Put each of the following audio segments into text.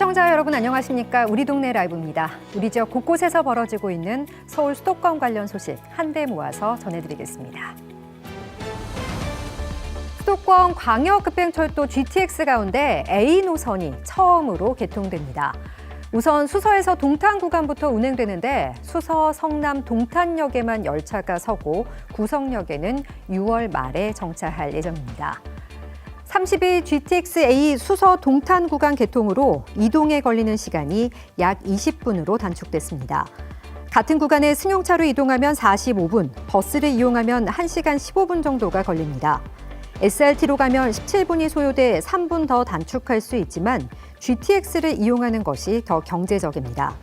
시청자 여러분 안녕하십니까? 우리 동네 라이브입니다. 우리 지역 곳곳에서 벌어지고 있는 서울 수도권 관련 소식 한데 모아서 전해드리겠습니다. 수도권 광역급행철도 GTX 가운데 A 노선이 처음으로 개통됩니다. 우선 수서에서 동탄 구간부터 운행되는데 수서 성남 동탄역에만 열차가 서고 구성역에는 6월 말에 정차할 예정입니다. 30일 GTX-A 수서 동탄 구간 개통으로 이동에 걸리는 시간이 약 20분으로 단축됐습니다. 같은 구간에 승용차로 이동하면 45분, 버스를 이용하면 1시간 15분 정도가 걸립니다. SRT로 가면 17분이 소요돼 3분 더 단축할 수 있지만 GTX를 이용하는 것이 더 경제적입니다.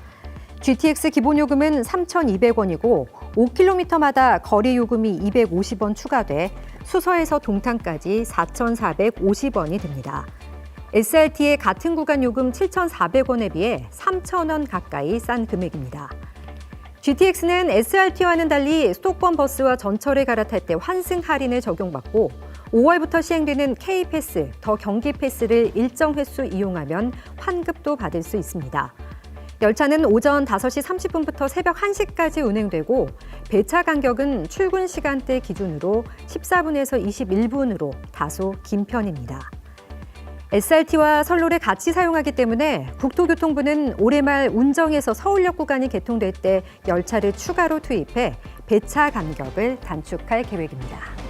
GTX 기본 요금은 3,200원이고 5km마다 거리 요금이 250원 추가돼 수서에서 동탄까지 4,450원이 듭니다. SRT의 같은 구간 요금 7,400원에 비해 3,000원 가까이 싼 금액입니다. GTX는 SRT와는 달리 수도권 버스와 전철을 갈아탈 때 환승 할인을 적용받고 5월부터 시행되는 K패스, 더 경기 패스를 일정 횟수 이용하면 환급도 받을 수 있습니다. 열차는 오전 5시 30분부터 새벽 1시까지 운행되고 배차 간격은 출근 시간대 기준으로 14분에서 21분으로 다소 긴 편입니다. SRT와 선로를 같이 사용하기 때문에 국토교통부는 올해 말 운정에서 서울역 구간이 개통될 때 열차를 추가로 투입해 배차 간격을 단축할 계획입니다.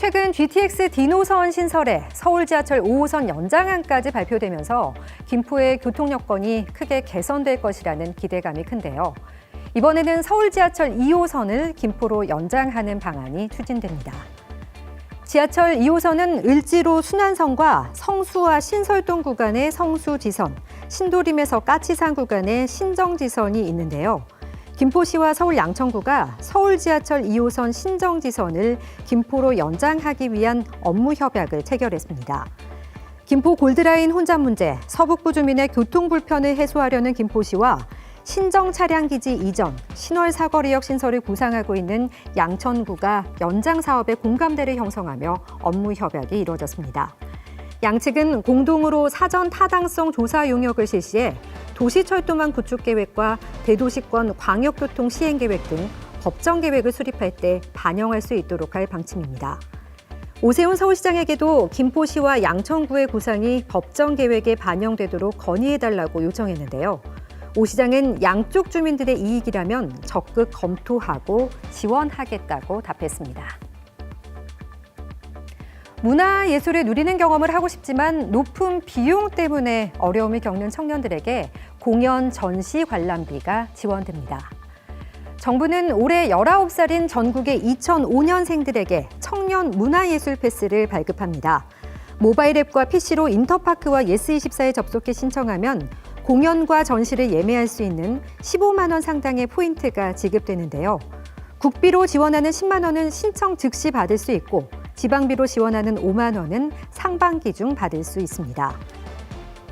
최근 GTX D노선 신설에 서울 지하철 5호선 연장안까지 발표되면서 김포의 교통 여건이 크게 개선될 것이라는 기대감이 큰데요. 이번에는 서울 지하철 2호선을 김포로 연장하는 방안이 추진됩니다. 지하철 2호선은 을지로 순환선과 성수와 신설동 구간의 성수지선, 신도림에서 까치산 구간의 신정지선이 있는데요. 김포시와 서울 양천구가 서울 지하철 2호선 신정지선을 김포로 연장하기 위한 업무 협약을 체결했습니다. 김포 골드라인 혼잡 문제, 서북부 주민의 교통 불편을 해소하려는 김포시와 신정 차량 기지 이전, 신월 사거리역 신설을 구상하고 있는 양천구가 연장 사업에 공감대를 형성하며 업무 협약이 이루어졌습니다. 양측은 공동으로 사전 타당성 조사 용역을 실시해 도시철도망 구축 계획과 대도시권 광역교통 시행 계획 등 법정 계획을 수립할 때 반영할 수 있도록 할 방침입니다. 오세훈 서울시장에게도 김포시와 양천구의 구상이 법정 계획에 반영되도록 건의해달라고 요청했는데요. 오 시장은 양쪽 주민들의 이익이라면 적극 검토하고 지원하겠다고 답했습니다. 문화 예술을 누리는 경험을 하고 싶지만 높은 비용 때문에 어려움을 겪는 청년들에게 공연 전시 관람비가 지원됩니다. 정부는 올해 19살인 전국의 2005년생들에게 청년 문화예술 패스를 발급합니다. 모바일 앱과 PC로 인터파크와 예스24에 접속해 신청하면 공연과 전시를 예매할 수 있는 15만 원 상당의 포인트가 지급되는데요. 국비로 지원하는 10만 원은 신청 즉시 받을 수 있고 지방비로 지원하는 5만 원은 상반기 중 받을 수 있습니다.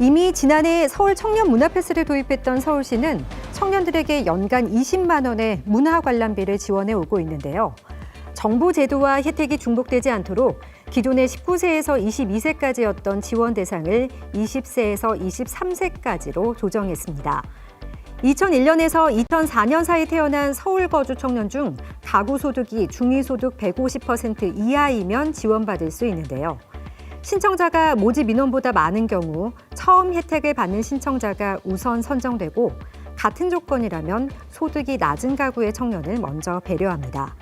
이미 지난해 서울 청년 문화 패스를 도입했던 서울시는 청년들에게 연간 20만 원의 문화 관람비를 지원해 오고 있는데요. 정부 제도와 혜택이 중복되지 않도록 기존의 19세에서 22세까지였던 지원 대상을 20세에서 23세까지로 조정했습니다. 2001년에서 2004년 사이 태어난 서울 거주 청년 중 가구 소득이 중위 소득 150% 이하이면 지원받을 수 있는데요. 신청자가 모집 인원보다 많은 경우 처음 혜택을 받는 신청자가 우선 선정되고 같은 조건이라면 소득이 낮은 가구의 청년을 먼저 배려합니다.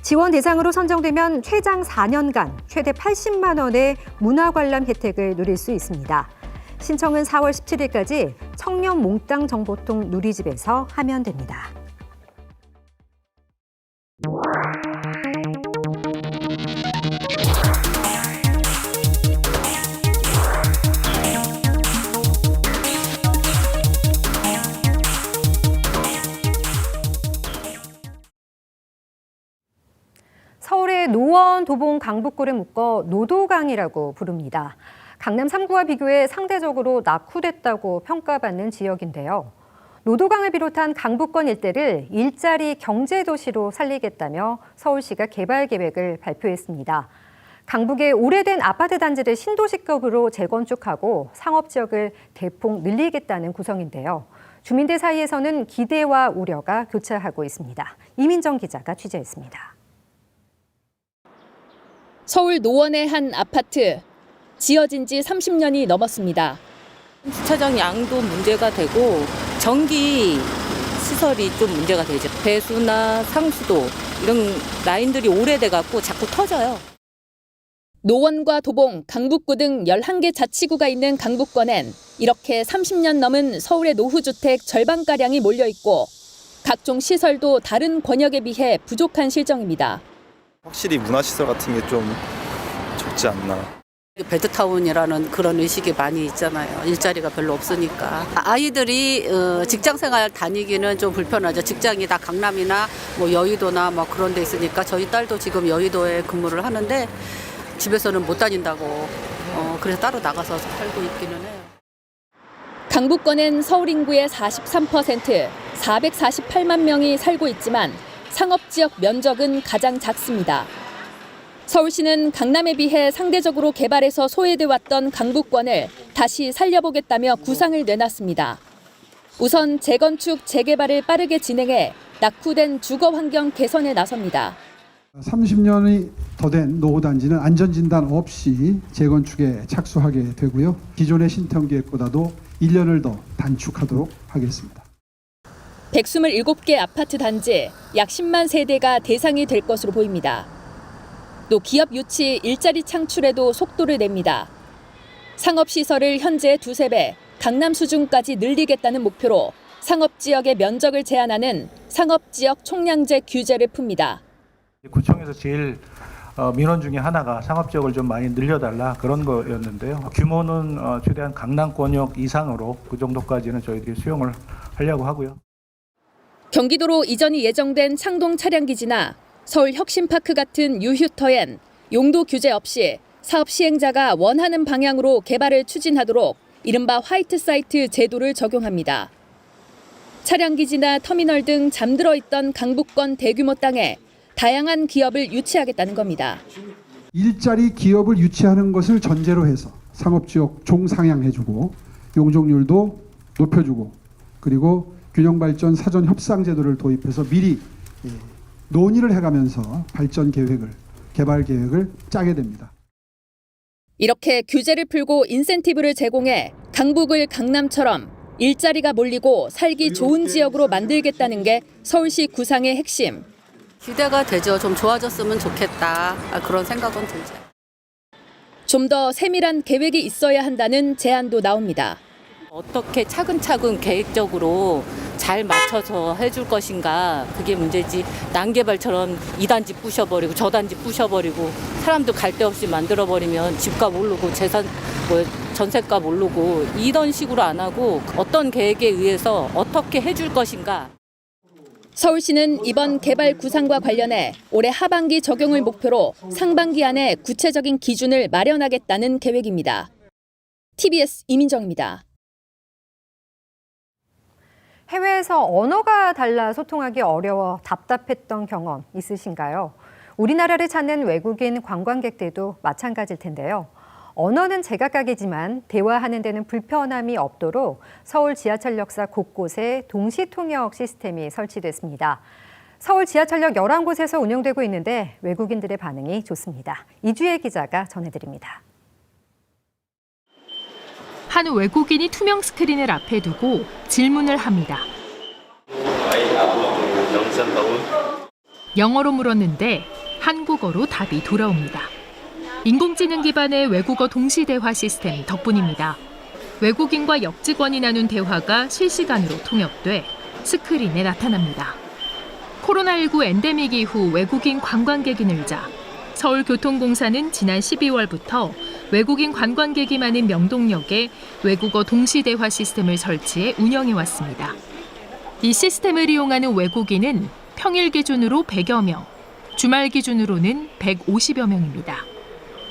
지원 대상으로 선정되면 최장 4년간 최대 80만 원의 문화 관람 혜택을 누릴 수 있습니다. 신청은 4월 17일까지 청년 몽땅 정보통 누리집에서 하면 됩니다. 서울의 노원, 도봉, 강북구를 묶어 노도강이라고 부릅니다. 강남 3구와 비교해 상대적으로 낙후됐다고 평가받는 지역인데요. 노도강을 비롯한 강북권 일대를 일자리 경제도시로 살리겠다며 서울시가 개발 계획을 발표했습니다. 강북의 오래된 아파트 단지를 신도시급으로 재건축하고 상업 지역을 대폭 늘리겠다는 구성인데요. 주민들 사이에서는 기대와 우려가 교차하고 있습니다. 이민정 기자가 취재했습니다. 서울 노원의 한 아파트. 지어진 지 30년이 넘었습니다. 주차장 양도 문제가 되고 전기 시설이 좀 문제가 되죠. 배수나 상수도 이런 라인들이 오래돼 갖고 자꾸 터져요. 노원과 도봉, 강북구 등 11개 자치구가 있는 강북권엔 이렇게 30년 넘은 서울의 노후주택 절반가량이 몰려 있고 각종 시설도 다른 권역에 비해 부족한 실정입니다. 확실히 문화시설 같은 게 좀 적지 않나. 베드타운이라는 그런 의식이 많이 있잖아요. 일자리가 별로 없으니까. 아이들이 어, 직장 생활 다니기는 좀 불편하죠. 직장이 다 강남이나 뭐 여의도나 뭐 그런 데 있으니까 저희 딸도 지금 여의도에 근무를 하는데 집에서는 못 다닌다고. 어, 그래서 따로 나가서 살고 있기는 해요. 강북권엔 서울 인구의 43%, 448만 명이 살고 있지만 상업지역 면적은 가장 작습니다. 서울시는 강남에 비해 상대적으로 개발해서 소외돼 왔던 강북권을 다시 살려보겠다며 구상을 내놨습니다. 우선 재건축, 재개발을 빠르게 진행해 낙후된 주거 환경 개선에 나섭니다. 30년이 더 된 노후 단지는 안전 진단 없이 재건축에 착수하게 되고요. 기존의 신청 계획보다도 1년을 더 단축하도록 하겠습니다. 127개 아파트 단지 약 10만 세대가 대상이 될 것으로 보입니다. 또 기업 유치, 일자리 창출에도 속도를 냅니다. 상업시설을 현재 두세 배, 강남 수준까지 늘리겠다는 목표로 상업지역의 면적을 제한하는 상업지역 총량제 규제를 풉니다. 구청에서 제일 어, 민원 중에 하나가 상업지역을 좀 많이 늘려달라 그런 거였는데요. 규모는 어, 최대한 강남권역 이상으로 그 정도까지는 저희들이 수용을 하려고 하고요. 경기도로 이전이 예정된 창동 차량기지나 서울 혁신파크 같은 유휴터엔 용도 규제 없이 사업 시행자가 원하는 방향으로 개발을 추진하도록 이른바 화이트 사이트 제도를 적용합니다. 차량 기지나 터미널 등 잠들어 있던 강북권 대규모 땅에 다양한 기업을 유치하겠다는 겁니다. 일자리 기업을 유치하는 것을 전제로 해서 상업지역 종상향해주고 용적률도 높여주고 그리고 균형발전 사전 협상 제도를 도입해서 미리 예, 논의를 해가면서 발전 계획을 개발 계획을 짜게 됩니다. 이렇게 규제를 풀고 인센티브를 제공해 강북을 강남처럼 일자리가 몰리고 살기 좋은 지역으로 만들겠다는 게 서울시 구상의 핵심. 기대가 되죠. 좀 좋아졌으면 좋겠다. 아, 그런 생각은 들죠. 좀 더 세밀한 계획이 있어야 한다는 제안도 나옵니다. 어떻게 차근차근 계획적으로 잘 맞춰서 해줄 것인가 그게 문제지 난개발처럼 이 단지 부셔버리고 저 단지 부셔버리고 사람들 갈데 없이 만들어버리면 집값 오르고 재산 뭐 전세값 오르고 이런 식으로 안 하고 어떤 계획에 의해서 어떻게 해줄 것인가 서울시는 이번 개발 구상과 관련해 올해 하반기 적용을 목표로 상반기 안에 구체적인 기준을 마련하겠다는 계획입니다. TBS 이민정입니다. 해외에서 언어가 달라 소통하기 어려워 답답했던 경험 있으신가요? 우리나라를 찾는 외국인 관광객들도 마찬가지일 텐데요. 언어는 제각각이지만 대화하는 데는 불편함이 없도록 서울 지하철 역사 곳곳에 동시 통역 시스템이 설치됐습니다. 서울 지하철역 11곳에서 운영되고 있는데 외국인들의 반응이 좋습니다. 이주혜 기자가 전해드립니다. 한 외국인이 투명 스크린을 앞에 두고 질문을 합니다. 영어로 물었는데 한국어로 답이 돌아옵니다. 인공지능 기반의 외국어 동시 대화 시스템 덕분입니다. 외국인과 역직원이 나눈 대화가 실시간으로 통역돼 스크린에 나타납니다. 코로나19 엔데믹 이후 외국인 관광객이 늘자 서울교통공사는 지난 12월부터 외국인 관광객이 많은 명동역에 외국어 동시 대화 시스템을 설치해 운영해 왔습니다. 이 시스템을 이용하는 외국인은 평일 기준으로 100여 명, 주말 기준으로는 150여 명입니다.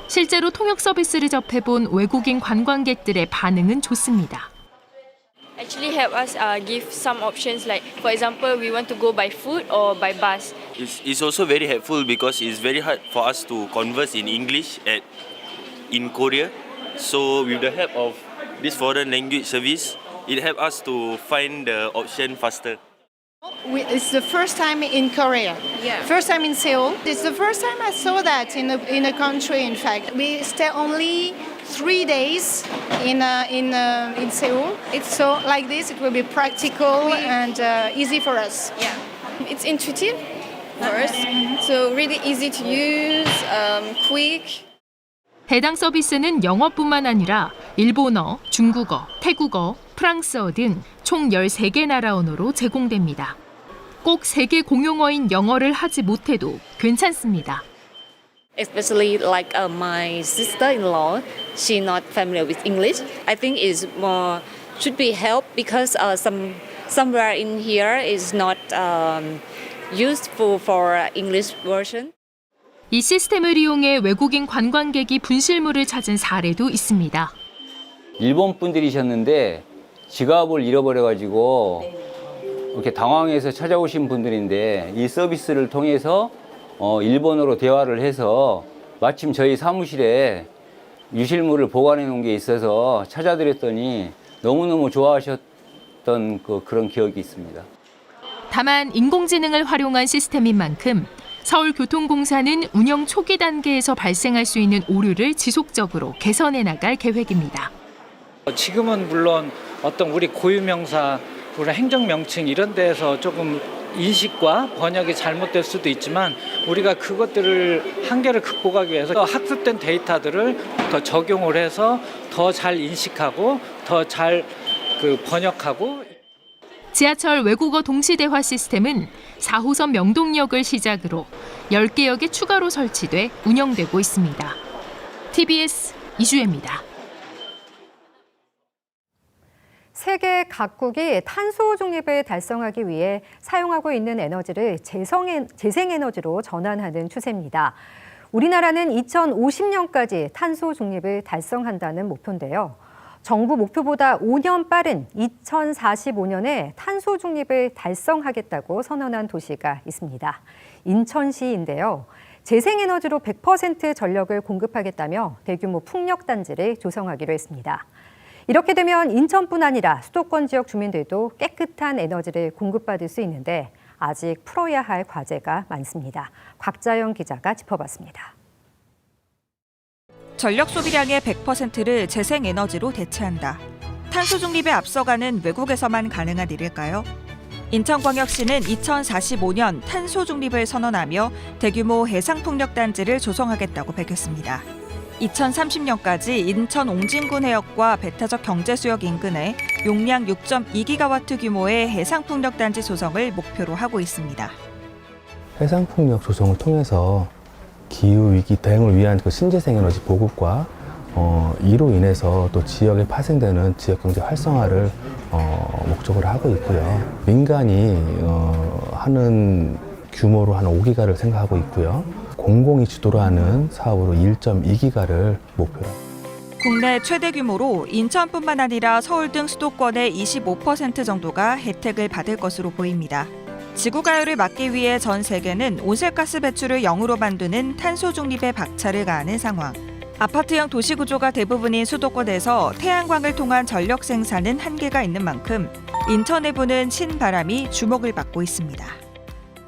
실제로 통역 서비스를 접해본 외국인 관광객들의 반응은 좋습니다. actually help us uh, give some options like for example we want to go by foot or by bus It's, it's also very helpful because it's very hard for us to converse in English at in Korea. So with the help of this foreign language service, it helps us to find the option faster. We, it's the first time in Korea. Yeah. First time in Seoul. It's the first time I saw that in a, in a country. In fact, we stay only three days in uh, in uh, in Seoul. It's so like this. It will be practical and uh, easy for us. Yeah, it's intuitive first, so really easy to use, um, quick. 해당 서비스는 영어뿐만 아니라 일본어, 중국어, 태국어, 프랑스어 등 총 13개 나라 언어로 제공됩니다. 꼭 세계 공용어인 영어를 하지 못해도 괜찮습니다. Especially like uh, my sister-in-law, she not familiar with English. I think is more should be helped because uh, some somewhere in here is not um, useful for English version. 이 시스템을 이용해 외국인 관광객이 분실물을 찾은 사례도 있습니다. 일본 분들이셨는데 지갑을 잃어버려가지고 이렇게 당황해서 찾아오신 분들인데 이 서비스를 통해서 어, 일본어로 대화를 해서 마침 저희 사무실에 유실물을 보관해 놓은 게 있어서 찾아드렸더니 너무너무 좋아하셨던 그, 그런 기억이 있습니다. 다만 인공지능을 활용한 시스템인 만큼 서울교통공사는 운영 초기 단계에서 발생할 수 있는 오류를 지속적으로 개선해 나갈 계획입니다. 지금은 물론 어떤 우리 고유명사, 우리 행정명칭 이런 데에서 조금 인식과 번역이 잘못될 수도 있지만 우리가 그것들을 한계를 극복하기 위해서 학습된 데이터들을 더 적용을 해서 더 잘 인식하고 더 잘 그 번역하고 지하철 외국어 동시대화 시스템은 4호선 명동역을 시작으로 10개 역에 추가로 설치돼 운영되고 있습니다. TBS 이주혜입니다. 세계 각국이 탄소 중립을 달성하기 위해 사용하고 있는 에너지를 재생에너지로 전환하는 추세입니다. 우리나라는 2050년까지 탄소 중립을 달성한다는 목표인데요. 정부 목표보다 5년 빠른 2045년에 탄소 중립을 달성하겠다고 선언한 도시가 있습니다. 인천시인데요. 재생에너지로 100% 전력을 공급하겠다며 대규모 풍력단지를 조성하기로 했습니다. 이렇게 되면 인천뿐 아니라 수도권 지역 주민들도 깨끗한 에너지를 공급받을 수 있는데 아직 풀어야 할 과제가 많습니다. 곽자영 기자가 짚어봤습니다. 전력 소비량의 100%를 재생에너지로 대체한다. 탄소 중립에 앞서가는 외국에서만 가능한 일일까요? 인천광역시는 2045년 탄소 중립을 선언하며 대규모 해상풍력단지를 조성하겠다고 밝혔습니다. 2030년까지 인천 옹진군 해역과 배타적 경제수역 인근에 용량 6.2기가와트 규모의 해상풍력단지 조성을 목표로 하고 있습니다. 해상풍력 조성을 통해서 기후 위기 대응을 위한 그 신재생 에너지 보급과 어, 이로 인해서 또 지역에 파생되는 지역 경제 활성화를 어, 목적으로 하고 있고요. 민간이 어, 하는 규모로 한 5기가를 생각하고 있고요. 공공이 주도로 하는 사업으로 1.2기가를 목표로. 국내 최대 규모로 인천뿐만 아니라 서울 등 수도권의 25% 정도가 혜택을 받을 것으로 보입니다. 지구 가열을 막기 위해 전 세계는 온실가스 배출을 0으로 만드는 탄소 중립에 박차를 가하는 상황. 아파트형 도시 구조가 대부분인 수도권에서 태양광을 통한 전력 생산은 한계가 있는 만큼 인천에 부는 신바람이 주목을 받고 있습니다.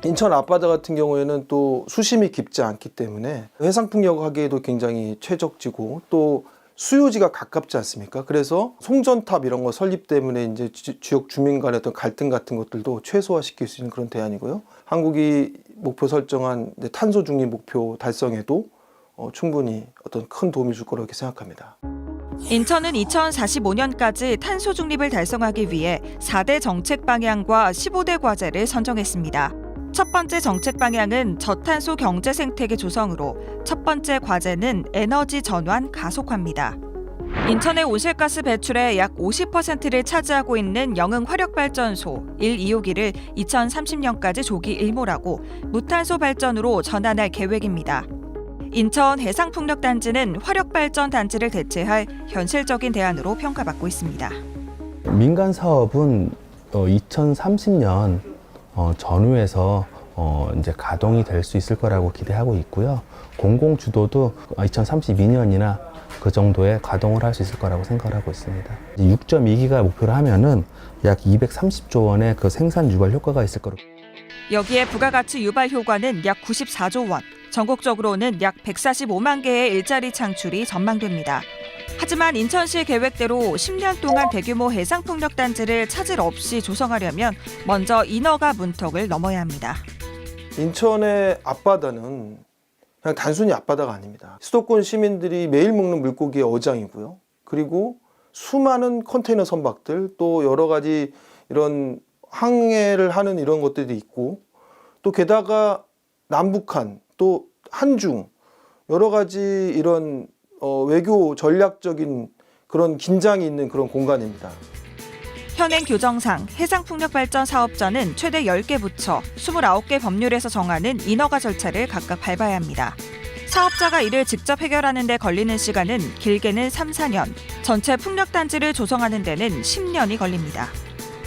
인천 앞바다 같은 경우에는 또 수심이 깊지 않기 때문에 해상풍력 하기에도 굉장히 최적지고 또 수요지가 가깝지 않습니까? 그래서 송전탑 이런 거 설립 때문에 이제 지- 지역 주민 간의 어떤 갈등 같은 것들도 최소화시킬 수 있는 그런 대안이고요. 한국이 목표 설정한 탄소 중립 목표 달성에도 어, 충분히 어떤 큰 도움이 줄 거라고 생각합니다. 인천은 2045년까지 탄소 중립을 달성하기 위해 4대 정책 방향과 15대 과제를 선정했습니다. 첫 번째 정책 방향은 저탄소 경제 생태계 조성으로 첫 번째 과제는 에너지 전환 가속화입니다. 인천의 온실가스 배출의 약 50%를 차지하고 있는 영흥 화력발전소 1, 2호기를 2030년까지 조기 일몰하고 무탄소 발전으로 전환할 계획입니다. 인천 해상풍력단지는 화력발전 단지를 대체할 현실적인 대안으로 평가받고 있습니다. 민간 사업은 어, 2030년 어, 전후에서 어, 이제 가동이 될 수 있을 거라고 기대하고 있고요. 공공 주도도 2032년이나 그 정도에 가동을 할 수 있을 거라고 생각을 하고 있습니다. 6.2기가 목표로 하면은 약 230조 원의 그 생산 유발 효과가 있을 거로. 여기에 부가가치 유발 효과는 약 94조 원, 전국적으로는 약 145만 개의 일자리 창출이 전망됩니다. 하지만 인천시 계획대로 10년 동안 대규모 해상풍력 단지를 차질 없이 조성하려면 먼저 인허가 문턱을 넘어야 합니다. 인천의 앞바다는 그냥 단순히 앞바다가 아닙니다. 수도권 시민들이 매일 먹는 물고기의 어장이고요. 그리고 수많은 컨테이너 선박들 또 여러 가지 이런 항해를 하는 이런 것들이 있고 또 게다가 남북한 또 한중 여러 가지 이런 어, 외교 전략적인 그런 긴장이 있는 그런 공간입니다. 현행 규정상 해상풍력발전 사업자는 최대 10개 부처, 29개 법률에서 정하는 인허가 절차를 각각 밟아야 합니다. 사업자가 이를 직접 해결하는 데 걸리는 시간은 길게는 3, 4년, 전체 풍력단지를 조성하는 데는 10년이 걸립니다.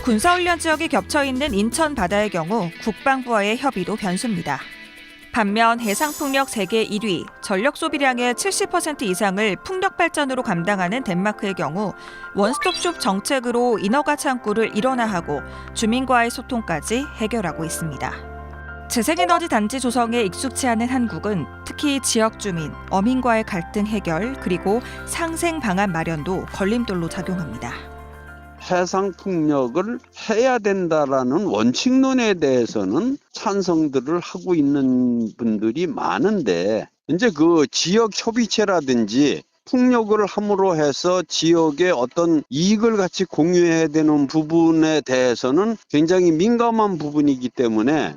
군사훈련 지역이 겹쳐 있는 인천 바다의 경우 국방부와의 협의도 변수입니다. 반면 해상풍력 세계 1위, 전력 소비량의 70% 이상을 풍력 발전으로 감당하는 덴마크의 경우 원스톱숍 정책으로 인허가 창구를 일원화하고 주민과의 소통까지 해결하고 있습니다. 재생에너지 단지 조성에 익숙치 않은 한국은 특히 지역 주민, 어민과의 갈등 해결 그리고 상생 방안 마련도 걸림돌로 작용합니다. 해상 풍력을 해야 된다라는 원칙론에 대해서는 찬성들을 하고 있는 분들이 많은데 이제 그 지역 협의체라든지 풍력을 함으로 해서 지역의 어떤 이익을 같이 공유해야 되는 부분에 대해서는 굉장히 민감한 부분이기 때문에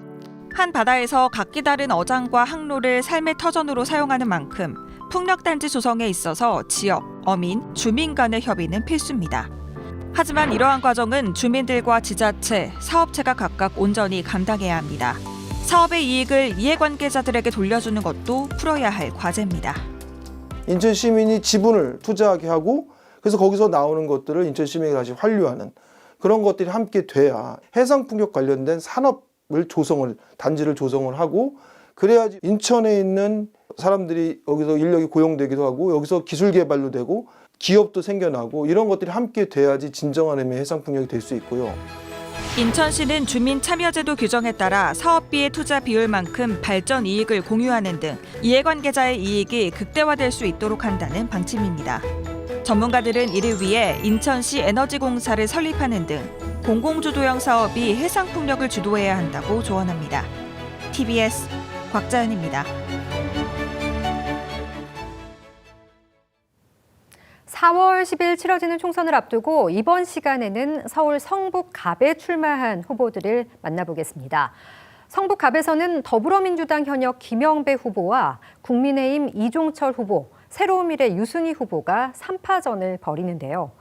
한 바다에서 각기 다른 어장과 항로를 삶의 터전으로 사용하는 만큼 풍력단지 조성에 있어서 지역, 어민, 주민 간의 협의는 필수입니다. 하지만 이러한 과정은 주민들과 지자체, 사업체가 각각 온전히 감당해야 합니다. 사업의 이익을 이해관계자들에게 돌려주는 것도 풀어야 할 과제입니다. 인천 시민이 지분을 투자하게 하고 그래서 거기서 나오는 것들을 인천 시민이 다시 환류하는 그런 것들이 함께 돼야 해상 풍력 관련된 산업을 조성을 단지를 조성을 하고 그래야지 인천에 있는 사람들이 여기서 인력이 고용되기도 하고 여기서 기술 개발도 되고 기업도 생겨나고 이런 것들이 함께 돼야지 진정한 의미의 해상 풍력이 될 수 있고요. 인천시는 주민 참여제도 규정에 따라 사업비의 투자 비율만큼 발전 이익을 공유하는 등 이해관계자의 이익이 극대화될 수 있도록 한다는 방침입니다. 전문가들은 이를 위해 인천시 에너지공사를 설립하는 등 공공주도형 사업이 해상풍력을 주도해야 한다고 조언합니다. TBS 곽자연입니다. 4월 10일 치러지는 총선을 앞두고 이번 시간에는 서울 성북갑에 출마한 후보들을 만나보겠습니다. 성북갑에서는 더불어민주당 현역 김영배 후보와 국민의힘 이종철 후보, 새로운 미래 유승희 후보가 3파전을 벌이는데요.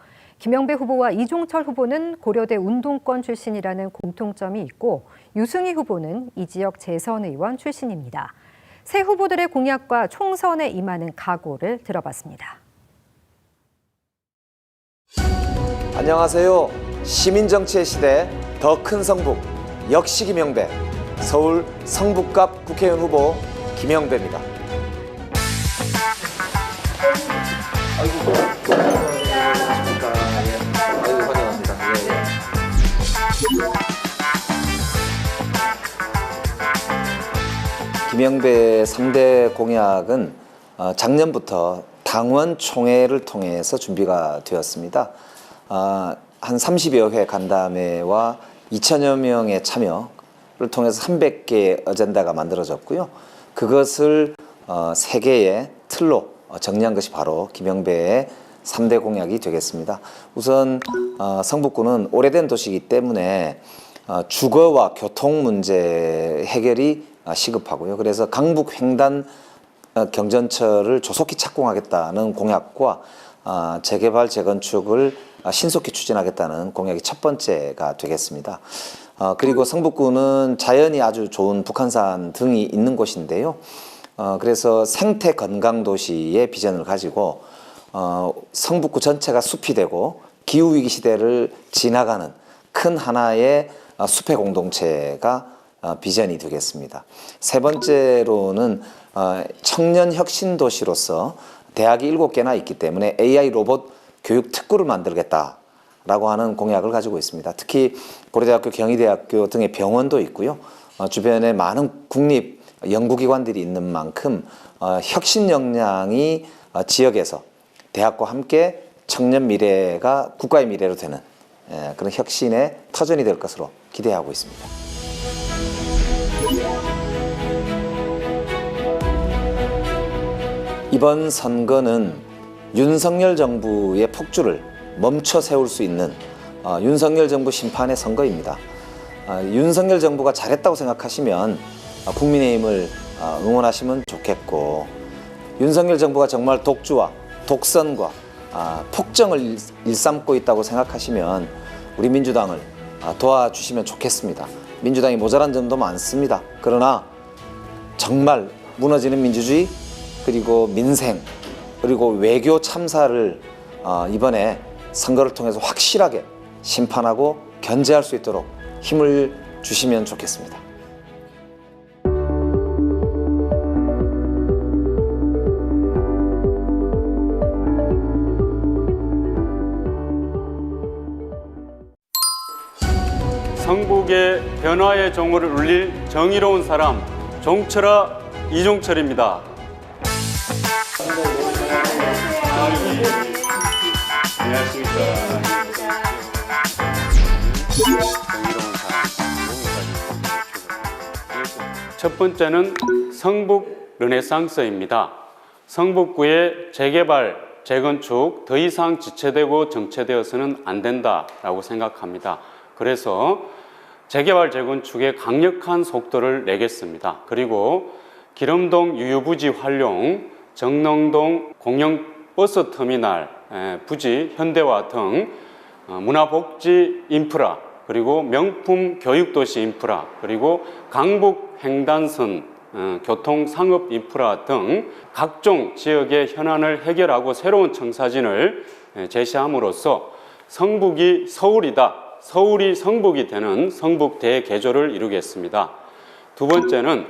김영배 후보와 이종철 후보는 고려대 운동권 출신이라는 공통점이 있고 유승희 후보는 이 지역 재선 의원 출신입니다. 새 후보들의 공약과 총선에 임하는 각오를 들어봤습니다. 안녕하세요. 시민정치의 시대 더 큰 성북 역시 김영배 서울 성북갑 국회의원 후보 김영배입니다. 김영배의 3대 공약은 어, 작년부터 당원 총회를 통해서 준비가 되었습니다. 어, 한 30여 회 간담회와 2천여 명의 참여를 통해서 300개의 어젠다가 만들어졌고요. 그것을 어, 세 개의 틀로 정리한 것이 바로 김영배의 3대 공약이 되겠습니다. 우선 어, 성북구는 오래된 도시이기 때문에 어, 주거와 교통 문제 해결이 어, 시급하고요. 그래서 강북 횡단 어, 경전철을 조속히 착공하겠다는 공약과 어, 재개발 재건축을 어, 신속히 추진하겠다는 공약이 첫 번째가 되겠습니다. 어, 그리고 성북구는 자연이 아주 좋은 북한산 등이 있는 곳인데요. 어, 그래서 생태 건강 도시의 비전을 가지고 어, 성북구 전체가 숲이 되고 기후 위기 시대를 지나가는 큰 하나의 어, 숲의 공동체가 어, 비전이 되겠습니다. 세 번째로는 어, 청년 혁신 도시로서 대학이 일곱 개나 있기 때문에 AI 로봇 교육 특구를 만들겠다 라고 하는 공약을 가지고 있습니다. 특히 고려대학교, 경희대학교 등의 병원도 있고요. 어, 주변에 많은 국립 연구기관들이 있는 만큼 어, 혁신 역량이 어, 지역에서 대학과 함께 청년 미래가 국가의 미래로 되는 예, 그런 혁신의 터전이 될 것으로 기대하고 있습니다. 이번 선거는 윤석열 정부의 폭주를 멈춰 세울 수 있는 어, 윤석열 정부 심판의 선거입니다. 어, 윤석열 정부가 잘했다고 생각하시면 어, 국민의힘을 어, 응원하시면 좋겠고 윤석열 정부가 정말 독주와 독선과 아, 폭정을 일- 일삼고 있다고 생각하시면 우리 민주당을 아, 도와주시면 좋겠습니다. 민주당이 모자란 점도 많습니다. 그러나 정말 무너지는 민주주의 그리고 민생 그리고 외교 참사를 어, 이번에 선거를 통해서 확실하게 심판하고 견제할 수 있도록 힘을 주시면 좋겠습니다. 성북의 변화의 종을 울릴 정의로운 사람 종철아 이종철입니다. 첫 번째는 성북 르네상스입니다. 성북구의 재개발, 재건축 더 이상 지체되고 정체되어서는 안 된다라고 생각합니다. 그래서 재개발, 재건축에 강력한 속도를 내겠습니다. 그리고 기름동 유유부지 활용, 정릉동 공영 버스 터미널 에, 부지 현대화 등 어, 문화복지 인프라 그리고 명품 교육도시 인프라 그리고 강북 횡단선 어, 교통 상업 인프라 등 각종 지역의 현안을 해결하고 새로운 청사진을 에, 제시함으로써 성북이 서울이다 서울이 성북이 되는 성북 대개조를 이루겠습니다. 두 번째는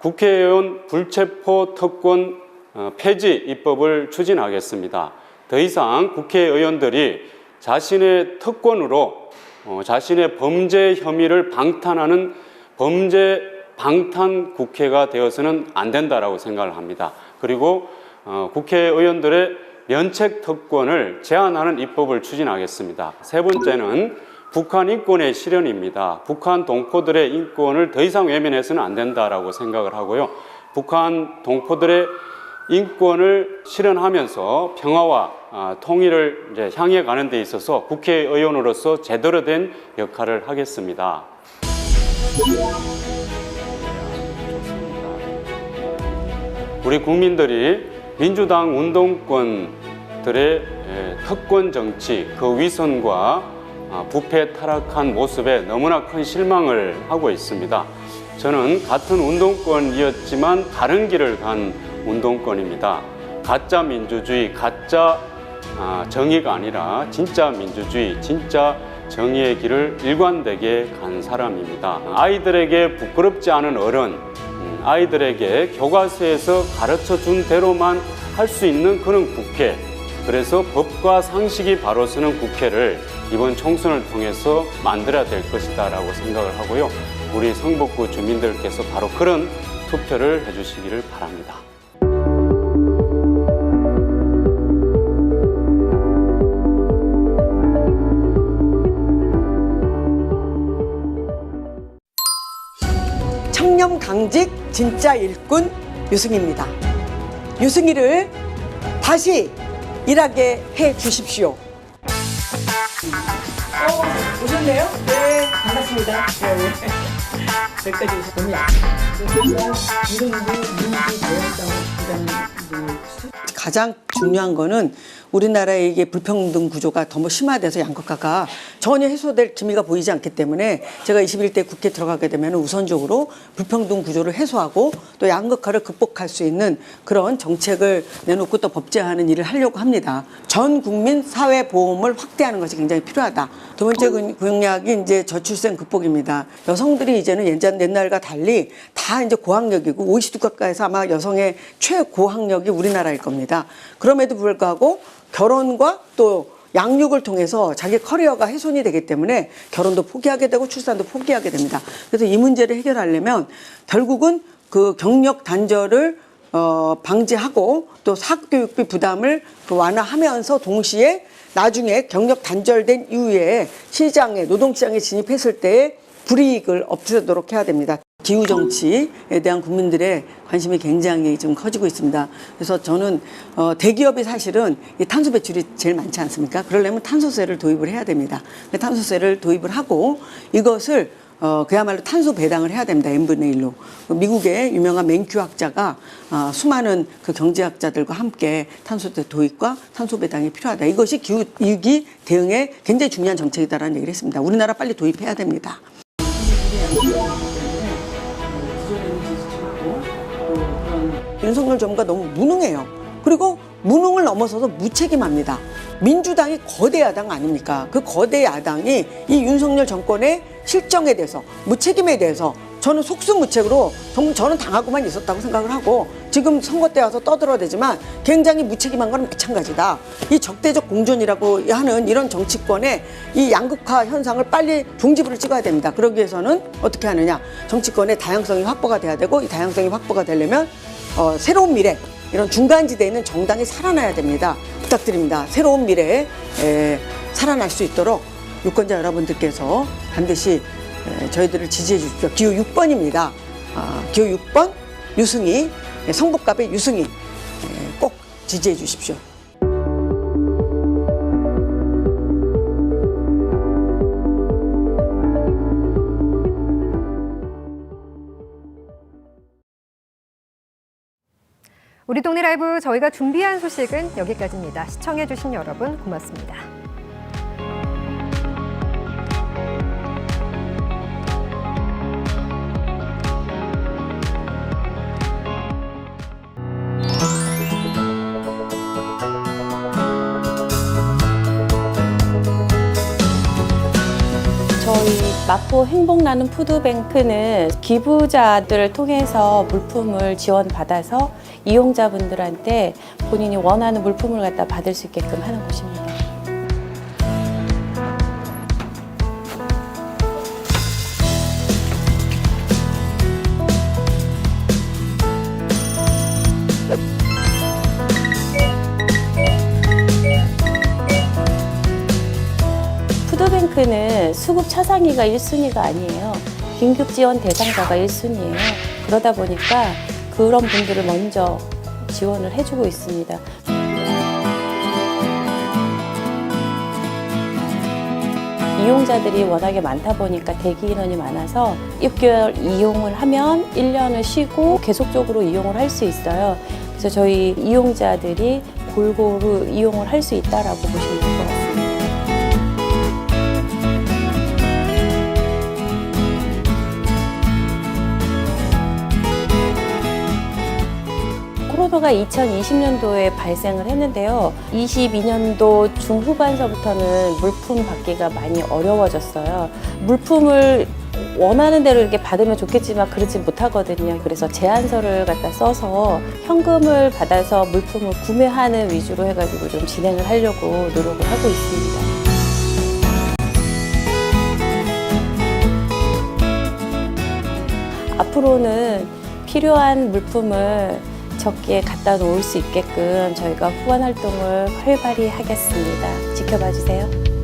국회의원 불체포 특권 어, 폐지 입법을 추진하겠습니다. 더 이상 국회의원들이 자신의 특권으로 어, 자신의 범죄 혐의를 방탄하는 범죄 방탄 국회가 되어서는 안 된다라고 생각을 합니다. 그리고 어, 국회의원들의 면책 특권을 제한하는 입법을 추진하겠습니다. 세 번째는 북한 인권의 실현입니다. 북한 동포들의 인권을 더 이상 외면해서는 안 된다라고 생각을 하고요. 북한 동포들의 인권을 실현하면서 평화와 아, 통일을 이제 향해 가는 데 있어서 국회의원으로서 제대로 된 역할을 하겠습니다. 우리 국민들이 민주당 운동권들의 에, 특권 정치 그 위선과 아, 부패 타락한 모습에 너무나 큰 실망을 하고 있습니다. 저는 같은 운동권이었지만 다른 길을 간 운동권입니다. 가짜 민주주의, 가짜 아, 정의가 아니라 진짜 민주주의, 진짜 정의의 길을 일관되게 간 사람입니다. 아이들에게 부끄럽지 않은 어른, 음, 아이들에게 교과서에서 가르쳐 준 대로만 할 수 있는 그런 국회. 그래서 법과 상식이 바로 서는 국회를 이번 총선을 통해서 만들어야 될 것이다라고 생각을 하고요. 우리 성북구 주민들께서 바로 그런 투표를 해주시기를 바랍니다. 청렴 강직 진짜 일꾼 유승희입니다. 유승희를 다시 일하게 해 주십시오. 어, 오셨네요? 네, 반갑습니다. 네, 네. 여기까지 부장님 가장 중요한 거는 우리나라의 이게 불평등 구조가 너무 심화돼서 양극화가 전혀 해소될 기미가 보이지 않기 때문에 제가 21대 국회 들어가게 되면 우선적으로 불평등 구조를 해소하고 또 양극화를 극복할 수 있는 그런 정책을 내놓고 또 법제화하는 일을 하려고 합니다. 전 국민 사회보험을 확대하는 것이 굉장히 필요하다. 두 번째 그 공약이 이제 저출생 극복입니다. 여성들이 이제는 옛날, 옛날과 달리 다 이제 고학력이고 OECD 국가에서 아마 여성의 최고학력이 우리나라일 겁니다. 그럼에도 불구하고 결혼과 또 양육을 통해서 자기 커리어가 훼손이 되기 때문에 결혼도 포기하게 되고 출산도 포기하게 됩니다. 그래서 이 문제를 해결하려면 결국은 그 경력 단절을 어, 방지하고 또 사교육비 부담을 그 완화하면서 동시에 나중에 경력 단절된 이후에 시장에 노동시장에 진입했을 때 불이익을 없애도록 해야 됩니다. 기후 정치에 대한 국민들의 관심이 굉장히 좀 커지고 있습니다. 그래서 저는 어, 대기업이 사실은 이 탄소 배출이 제일 많지 않습니까? 그러려면 탄소세를 도입을 해야 됩니다. 탄소세를 도입을 하고 이것을 어, 그야말로 탄소 배당을 해야 됩니다. n분의 1로. 미국의 유명한 맨큐 학자가 어, 수많은 그 경제학자들과 함께 탄소세 도입과 탄소 배당이 필요하다. 이것이 기후 위기 대응에 굉장히 중요한 정책이다라는 얘기를 했습니다. 우리나라 빨리 도입해야 됩니다. 윤석열 정부가 너무 무능해요. 그리고 무능을 넘어서서 무책임합니다. 민주당이 거대 야당 아닙니까? 그 거대 야당이 이 윤석열 정권의 실정에 대해서 무책임에 대해서 저는 속수무책으로 정- 저는 당하고만 있었다고 생각을 하고 지금 선거 때 와서 떠들어대지만 굉장히 무책임한 건 마찬가지다. 이 적대적 공존이라고 하는 이런 정치권의 이 양극화 현상을 빨리 종지부를 찍어야 됩니다. 그러기 위해서는 어떻게 하느냐? 정치권의 다양성이 확보가 돼야 되고 이 다양성이 확보가 되려면 어, 새로운 미래 이런 중간지대에 있는 정당이 살아나야 됩니다. 부탁드립니다. 새로운 미래에 에, 살아날 수 있도록 유권자 여러분들께서 반드시 에, 저희들을 지지해 주십시오. 기호 6번입니다. 아, 기호 6번 유승희 예, 성북갑의 유승희 에, 꼭 지지해 주십시오. 우리 동네 라이브 저희가 준비한 소식은 여기까지입니다. 시청해주신 여러분 고맙습니다. 마포 행복나눔 푸드뱅크는 기부자들을 통해서 물품을 지원받아서 이용자분들한테 본인이 원하는 물품을 갖다 받을 수 있게끔 하는 곳입니다. 수급 차상위가 1순위가 아니에요. 긴급 지원 대상자가 1순위예요. 그러다 보니까 그런 분들을 먼저 지원을 해주고 있습니다. 이용자들이 워낙에 많다 보니까 대기 인원이 많아서 6개월 이용을 하면 1년을 쉬고 계속적으로 이용을 할 수 있어요. 그래서 저희 이용자들이 골고루 이용을 할 수 있다라고 보시면 같습니다. 코로나가 2020년도에 발생을 했는데요. 22년도 중후반서부터는 물품 받기가 많이 어려워졌어요. 물품을 원하는 대로 이렇게 받으면 좋겠지만 그렇지 못하거든요. 그래서 제안서를 갖다 써서 현금을 받아서 물품을 구매하는 위주로 해가지고 좀 진행을 하려고 노력을 하고 있습니다. 앞으로는 필요한 물품을 적게 갖다 놓을 수 있게끔 저희가 후원 활동을 활발히 하겠습니다. 지켜봐 주세요.